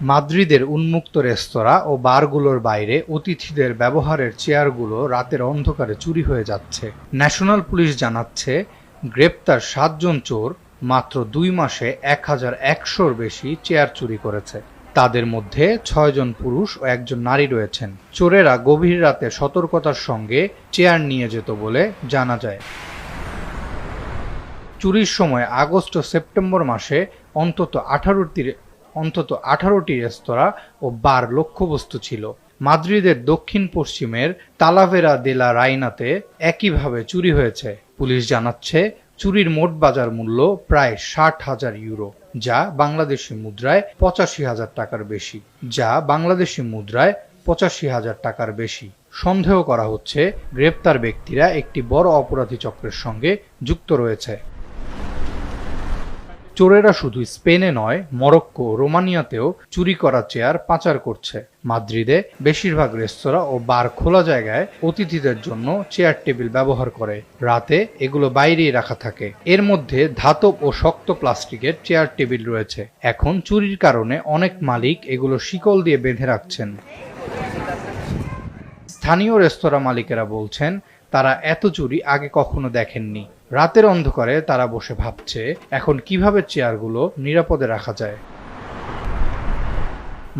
মাদ্রিদের উন্মুক্ত রেস্তোরাঁ ও বারগুলোর বাইরে অতিথিদের ব্যবহারের চেয়ারগুলো রাতের অন্ধকারে চুরি হয়ে যাচ্ছে। ন্যাশনাল পুলিশ জানাচ্ছে, গ্রেপ্তার সাতজন চোর মাত্র দুই মাসে এক হাজার একশোর বেশি চেয়ার চুরি করেছে। তাদের মধ্যে ছয়জন পুরুষ ও একজন নারী রয়েছেন। চোরেরা গভীর রাতে সতর্কতার সঙ্গে চেয়ার নিয়ে যেত বলে জানা যায়। চুরির সময় আগস্ট ও সেপ্টেম্বর মাসে অন্তত আঠারোটি অন্তত আঠারোটি রেস্তোরাঁ ও বার লক্ষ্যবস্তু ছিল। মাদ্রিদের দক্ষিণ পশ্চিমের তালাভেরা দেলা রাইনাতে একইভাবে চুরি হয়েছে। পুলিশ জানাচ্ছে, চুরির মোট বাজার মূল্য প্রায় ষাট হাজার ইউরো, যা বাংলাদেশি মুদ্রায় পঁচাশি হাজার টাকার বেশি। যা বাংলাদেশি মুদ্রায় পঁচাশি হাজার টাকার বেশি। সন্দেহ করা হচ্ছে, গ্রেপ্তার ব্যক্তিরা একটি বড় অপরাধী চক্রের সঙ্গে যুক্ত রয়েছে। চোরেরা শুধু স্পেনে নয়, মরক্কো রোমানিয়াতেও চুরি করা চেয়ার পাচার করছে। মাদ্রিদে বেশিরভাগ রেস্তোরাঁ ও বার খোলা জায়গায় অতিথিদের জন্য চেয়ার টেবিল ব্যবহার করে। রাতে এগুলো বাইরেই রাখা থাকে। এর মধ্যে ধাতব ও শক্ত প্লাস্টিকের চেয়ার টেবিল রয়েছে। এখন চুরির কারণে অনেক মালিক এগুলো শিকল দিয়ে বেঁধে রাখছেন। স্থানীয় রেস্তোরাঁ মালিকেরা বলছেন, তারা এত চুরি আগে কখনো দেখেননি। রাতের অন্ধকারে তারা বসে ভাবছে, এখন কীভাবে চেয়ারগুলো নিরাপদে রাখা যায়।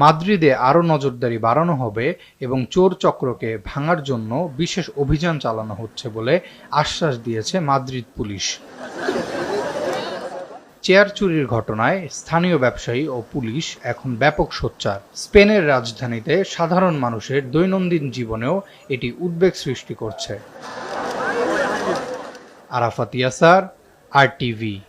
মাদ্রিদে আরও নজরদারি বাড়ানো হবে এবং চোর চক্রকে ভাঙার জন্য বিশেষ অভিযান চালানো হচ্ছে বলে আশ্বাস দিয়েছে মাদ্রিদ পুলিশ। চেয়ার চুরির ঘটনায় স্থানীয় ব্যবসায়ী ও পুলিশ এখন ব্যাপক সোচ্চার। স্পেনের রাজধানীতে সাধারণ মানুষের দৈনন্দিন জীবনেও এটি উদ্বেগ সৃষ্টি করছে। Arafat Yasar R T V